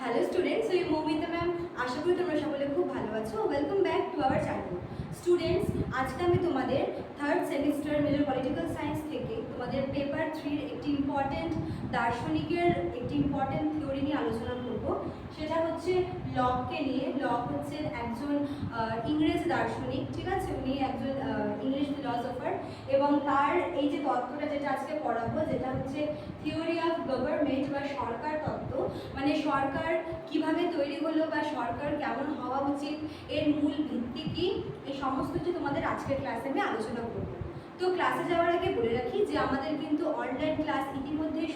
Hello students we Moumita ma'am আশা করি তোমরা সকলে খুব ভালো আছো। Welcome back to our channel students আজকে আমি তোমাদের third semester major political science থেকে তোমাদের পেপার থ্রির একটি ইম্পর্টেন্ট দার্শনিকের একটি ইম্পর্টেন্ট থিওরি নিয়ে আলোচনা করব। সেটা হচ্ছে লককে নিয়ে। লক হচ্ছে একজন ইংরেজ দার্শনিক, ঠিক আছে? উনি একজন ইংলিশ ফিলসফার এবং তার এই যে তত্ত্বটা যেটা আজকে পড়াবো, যেটা হচ্ছে থিওরি অফ গভর্নমেন্ট বা সরকার তত্ত্ব। মানে সরকার কীভাবে তৈরি হলো বা সরকার কেমন হওয়া উচিত, এর মূল ভিত্তি কি? এই সমস্ত কিছু তোমাদের আজকের ক্লাসে আমি আলোচনা করব। তো ক্লাসে যাওয়ার আগে বলে রাখি যে আমাদের কিন্তু অনলাইন ক্লাস গেছে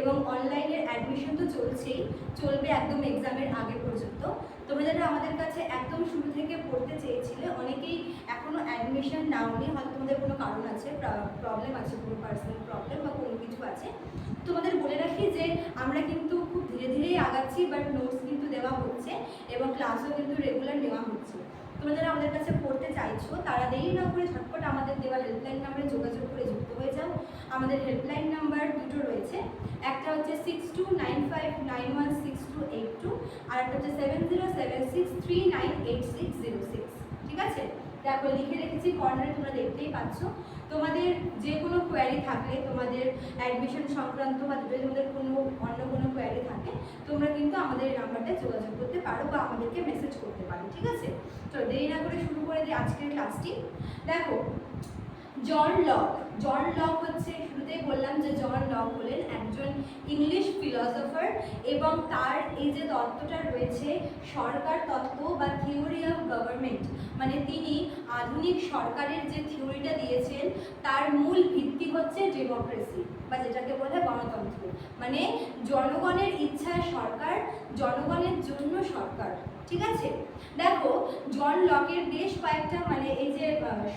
এবং অনলাইনের অ্যাডমিশন তো চলছেই, চলবে একদম এক্সামের আগে পর্যন্ত। তোমরা যারা আমাদের কাছে একদম শুরু থেকে পড়তে চেয়েছিলে, অনেকেই এখনও অ্যাডমিশন নাওনি, হয়তো তোমাদের কোনো কারণ আছে প্রবলেম আছে, কোনো পার্সোনাল প্রবলেম বা কোনো কিছু আছে। তোমাদের বলে রাখি যে, আমরা কিন্তু খুব ধীরে ধীরেই আগাচ্ছি বাট নোটস কিন্তু দেওয়া হচ্ছে এবং ক্লাসও কিন্তু রেগুলার নেওয়া হচ্ছে। তোমরা যারা আমাদের কাছে পড়তে চাইছো, তারা দেরি না করে ঝটপট আমাদের দেওয়া হেল্পলাইন নাম্বারে যোগাযোগ করে যুক্ত হয়ে যাও। আমাদের হেল্পলাইন নাম্বার দুটো রয়েছে একটা হচ্ছে six two nine five nine one six two eight two আর একটা হচ্ছে seven zero seven six three nine eight six zero six ঠিক আছে? দেখো লিখে রেখেছি কর্নারে তোমরা দেখতেই পাচ্ছ। তোমাদের যে কোনো কোয়ারি থাকলে, তোমাদের অ্যাডমিশন সংক্রান্ত বা তোমাদের কোনো অন্য কোনো কোয়ারি থাকে, তোমরা কিন্তু আমাদের নাম্বারটা যোগাযোগ করতে পারো বা আমাদেরকে মেসেজ করতে পারো, ঠিক আছে? তো দেরি না করে শুরু করে দিই আজকের ক্লাসটি দেখো, জন লক জন লক হচ্ছে, শুরুতেই বললাম যে জন লক হলেন একজন ইংলিশ ফিলসফার এবং তার এই যে তত্ত্বটা রয়েছে, সরকার তত্ত্ব বা থিওরি অফ গভর্নমেন্ট মানে তিনি আধুনিক সরকারের যে থিওরিটা দিয়েছেন, তার মূল ভিত্তি হচ্ছে ডেমোক্রেসি বা যেটাকে বলে গণতন্ত্র। মানে জনগণের ইচ্ছায় সরকার, জনগণের জন্য সরকার। ঠিক আছে? দেখো জন লকের বেশ কয়েকটা মানে এই যে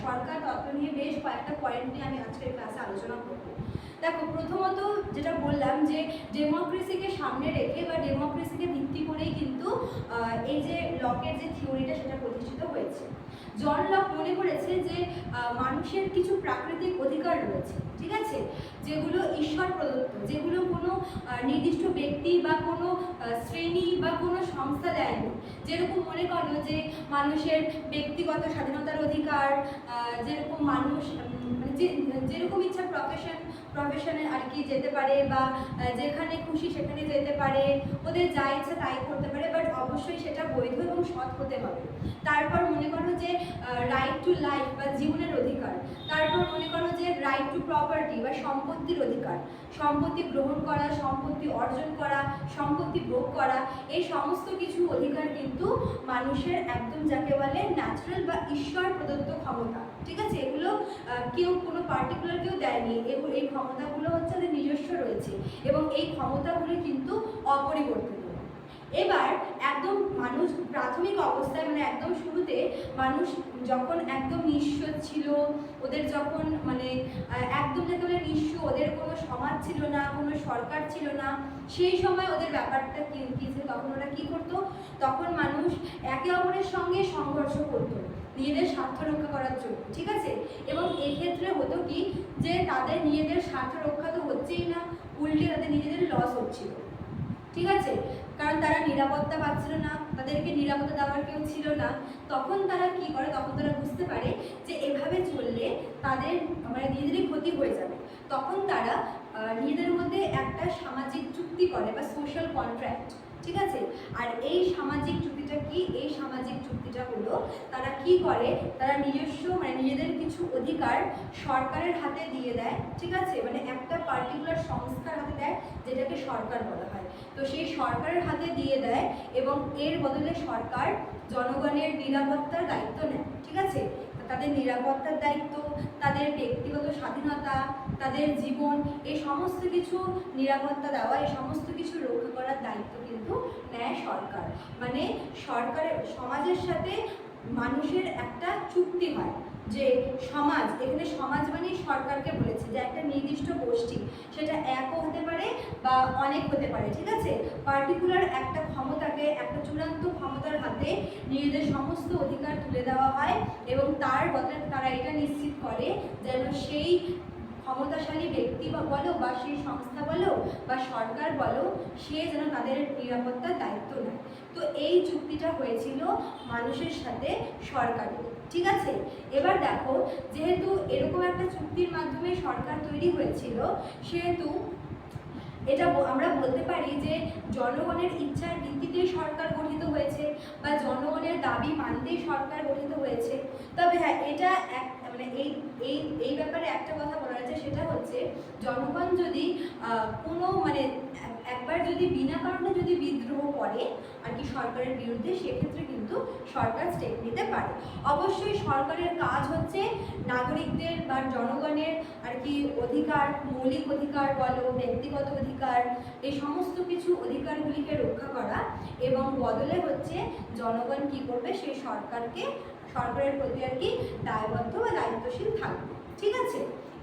সরকার তত্ত্ব নিয়ে বেশ কয়েকটা পয়েন্ট নিয়ে আমি আজকের ক্লাসে আলোচনা করব। দেখো, প্রথমত যেটা বললাম যে ডেমোক্রেসিকে সামনে রেখে বা ডেমোক্রেসিকে ভিত্তি করেই কিন্তু এই যে লকের যে থিওরিটা সেটা প্রতিষ্ঠিত হয়েছে। জন লক মনে করেছে যে মানুষের কিছু প্রাকৃতিক অধিকার রয়েছে, ঠিক আছে? যেগুলো ঈশ্বর প্রদত্ত, যেগুলো কোনো নির্দিষ্ট ব্যক্তি বা কোনো শ্রেণি বা কোনো সংস্থা দেয়নি যেরকম মনে করো যে মানুষের ব্যক্তিগত স্বাধীনতার অধিকার যেরকম মানুষ মানে যেরকম ইচ্ছা প্রফেশন প্রফেশনে আর কি যেতে পারে বা যেখানে খুশি সেখানে যেতে পারে, ওদের যা ইচ্ছা তাই করতে পারে বাট অবশ্যই সেটা বৈধ এবং সৎ হতে হবে। তারপর মনে করো যে রাইট টু লাইফ বা জীবনের অধিকার। তারপর মনে করো যে রাইট টু প্রপার্টি বা সম্পত্তির অধিকার। সম্পত্তি গ্রহণ করা, সম্পত্তি অর্জন করা, সম্পত্তি ভোগ করা, এই সমস্ত কিছু অধিকার কিন্তু মানুষের একদম যাকে বলে ন্যাচারাল বা ঈশ্বর প্রদত্ত ক্ষমতা। ঠিক আছে? এগুলো কেউ কোনো পার্টিকুলার কেউ দেয়নি। এগুলো এই ক্ষমতাগুলো হচ্ছে তাদের নিজস্ব রয়েছে এবং এই ক্ষমতাগুলি কিন্তু অপরিবর্তিত। এবার একদম মানুষ প্রাথমিক অবস্থায় মানে একদম শুরুতে মানুষ যখন একদম নিঃস্ব ছিল, ওদের যখন মানে একদম যাকে বলে নিঃস্ব, ওদের কোনো সমাজ ছিল না, কোনো সরকার ছিল না, সেই সময় ওদের ব্যাপারটা কি তখন ওরা কী করতো? তখন মানুষ একে অপরের সঙ্গে সংঘর্ষ করতো। নিজেদের স্বার্থ রক্ষা করার জন্য, ঠিক আছে? এবং এক্ষেত্রে হতো কি যে তাদের নিজেদের স্বার্থ রক্ষা তো হচ্ছেই না, উল্টে তাদের নিজেদের লস হচ্ছিল, ঠিক আছে? কারণ তারা নিরাপত্তা পাচ্ছিল না, তাদেরকে নিরাপত্তা দেওয়ার কেউ ছিল না, তখন তারা কি করে? তখন তারা বুঝতে পারে যে এভাবে চললে তাদের মানে নিজেদেরই ক্ষতি হয়ে যাবে। তখন তারা নিজেদের মধ্যে একটা সামাজিক চুক্তি করে বা সোশ্যাল কন্ট্রাক্ট ঠিক আছে? আর এই সামাজিক চুক্তিটা কি এই সামাজিক চুক্তিটা হলো তারা কি করে? তারা নিজস্ব মানে নিজেদের কিছু অধিকার সরকারের হাতে দিয়ে দেয়, ঠিক আছে? মানে একটা পার্টিকুলার সংস্থার হাতে দেয়, যেটাকে সরকার বলা হয়। তো সেই সরকারের হাতে দিয়ে দেয় এবং এর বদলে সরকার জনগণের নিরাপত্তার দায়িত্ব নেয়, ঠিক আছে? তাদের নিরাপত্তার দায়িত্ব, তাদের ব্যক্তিগত স্বাধীনতা, তাদের জীবন, এই সমস্ত কিছু নিরাপত্তা দেওয়া, এই সমস্ত কিছু রক্ষা করার দায়িত্ব কিন্তু নেয় সরকার। মানে সরকারের, সমাজের সাথে মানুষের একটা চুক্তি হয় যে সমাজ, এখানে সমাজ মানেই সরকারকে বলেছে যে একটা নির্দিষ্ট গোষ্ঠী, সেটা একও হতে পারে বা অনেক হতে পারে, ঠিক আছে? পার্টিকুলার একটা ক্ষমতাকে, একটা চূড়ান্ত ক্ষমতার হাতে নিজেদের সমস্ত অধিকার তুলে দেওয়া হয় এবং তার বদলে তারা এটা নিশ্চিত করে যেন সেই ক্ষমতাশালী ব্যক্তি বা বলো বা সেই সংস্থা বলো বা সরকার বলো, সে যেন তাদের নিরাপত্তার দায়িত্ব নেয়। তো এই চুক্তিটা হয়েছিল মানুষের সাথে সরকারের, ঠিক আছে? এবার দেখো, যেহেতু এরকম একটা চুক্তির মাধ্যমে সরকার তৈরি হয়েছিল, সেহেতু এটা আমরা বলতে পারি যে জনগণের ইচ্ছার ভিত্তিতেই সরকার গঠিত হয়েছে বা জনগণের দাবি মানতেই সরকার গঠিত হয়েছে। তবে হ্যাঁ এটা এক মানে এই এই এই ব্যাপারে একটা কথা বলা আছে, সেটা হচ্ছে জনগণ যদি কোনো মানে একবার যদি বিনা কারণে যদি বিদ্রোহ করে আর কি সরকারের বিরুদ্ধে, সেক্ষেত্রে কিন্তু সরকার স্টেপ নিতে পারে। অবশ্যই সরকারের কাজ হচ্ছে নাগরিকদের বা জনগণের আর কি অধিকার, মৌলিক অধিকার বলো, ব্যক্তিগত অধিকার, এই সমস্ত কিছু অধিকারগুলিকে রক্ষা করা এবং বদলে হচ্ছে জনগণ কি করবে, সেই সরকারকে সরকারের প্রতি আর কি দায়বদ্ধ বা দায়িত্বশীল থাকবে, ঠিক আছে?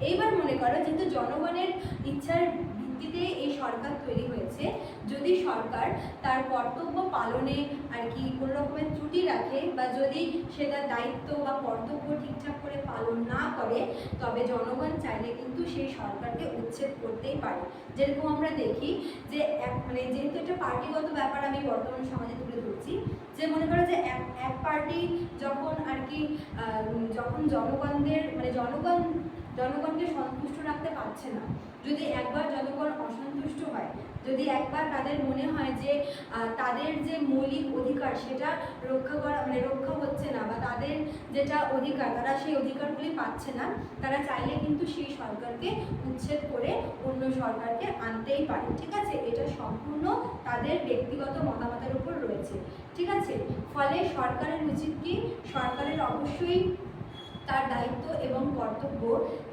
এইবার মনে করো যেহেতু জনগণের ইচ্ছার ভিত্তিতে এই সরকার তৈরি হয়েছে, যদি সরকার তার কর্তব্য পালনে আর কি কোনো রকমের ত্রুটি রাখে বা যদি সে তার দায়িত্ব বা কর্তব্য ঠিকঠাক করে পালন না করে, তবে জনগণ চাইলে কিন্তু সেই সরকারকে উচ্ছেদ করতেই পারে। যেরকম আমরা দেখি যে এক মানে যেহেতু একটা পার্টিগত ব্যাপার আমি বর্তমান সমাজে তুলে ধরছি, যে মনে করো যে এক এক পার্টি যখন কি যখন জনগণদের মানে জনগণ, জনগণকে সন্তুষ্ট রাখতে পারছে না। যদি একবার জনগণ অসন্তুষ্ট হয়, যদি একবার তাদের মনে হয় যে তাদের যে মৌলিক অধিকার, সেটা রক্ষা করা মানে রক্ষা হচ্ছে না বা তাদের যেটা অধিকার, তারা সেই অধিকারগুলি পাচ্ছে না। তারা চাইলে কিন্তু সেই সরকারকে উচ্ছেদ করে অন্য সরকারকে আনতেই পারে, ঠিক আছে? এটা সম্পূর্ণ তাদের ব্যক্তিগত মতামতের উপর রয়েছে, ঠিক আছে? ফলে সরকারের উচিত কি? সরকারের অবশ্যই তার দায়িত্ব এবং কর্তব্য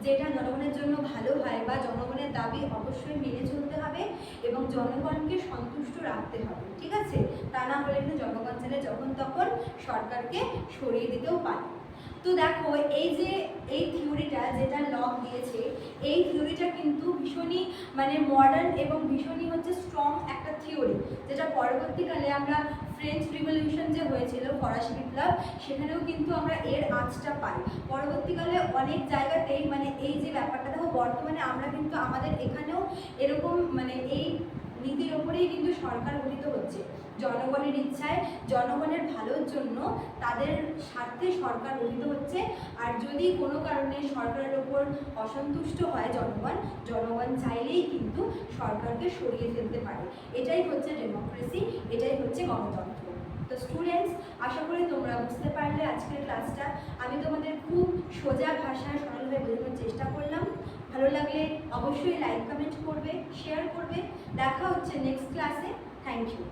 যেটা জনগণের জন্য ভালো হয় বা জনগণের দাবি অবশ্যই মেনে চলতে হবে এবং জনগণকে সন্তুষ্ট রাখতে হবে, ঠিক আছে? তা না হলে কিন্তু জনগণ চাইলে যখন তখন সরকারকে সরিয়ে দিতেও পারে। তো দেখো, এই যে, এই থিওরিটা যেটা লক দিয়েছে, এই থিওরিটা কিন্তু ভীষণই মানে মডার্ন এবং ভীষণই হচ্ছে স্ট্রং একটা থিওরি, যেটা পরবর্তীকালে আমরা ফ্রেঞ্চ রিভলিউশন যে হয়েছিল, ফরাসি বিপ্লব, সেখানেও কিন্তু আমরা এর আঁচটা পাই। পরবর্তীকালে অনেক জায়গাতেই মানে এই যে ব্যাপারটা, দেখো বর্তমানে আমরা কিন্তু আমাদের এখানেও এরকম মানে এই নীতির ওপরেই কিন্তু সরকার গঠিত হচ্ছে। জনগণের ইচ্ছায়, জনগণের ভালোর জন্য তাদের স্বার্থে সরকার গঠিত হচ্ছে। আর যদি কোনো কারণে সরকারের ওপর অসন্তুষ্ট হয় জনগণ জনগণ চাইলেই কিন্তু সরকারকে সরিয়ে ফেলতে পারে। এটাই হচ্ছে ডেমোক্রেসি এটাই হচ্ছে গণতন্ত্র। তো স্টুডেন্টস আশা করি তোমরা বুঝতে পারলে আজকের ক্লাসটা আমি তোমাদের খুব সোজা ভাষায় সরলভাবে বোঝানোর চেষ্টা করলাম। ভালো লাগলে অবশ্যই লাইক কমেন্ট করবে শেয়ার করবে। দেখা হচ্ছে নেক্সট ক্লাসে থ্যাংক ইউ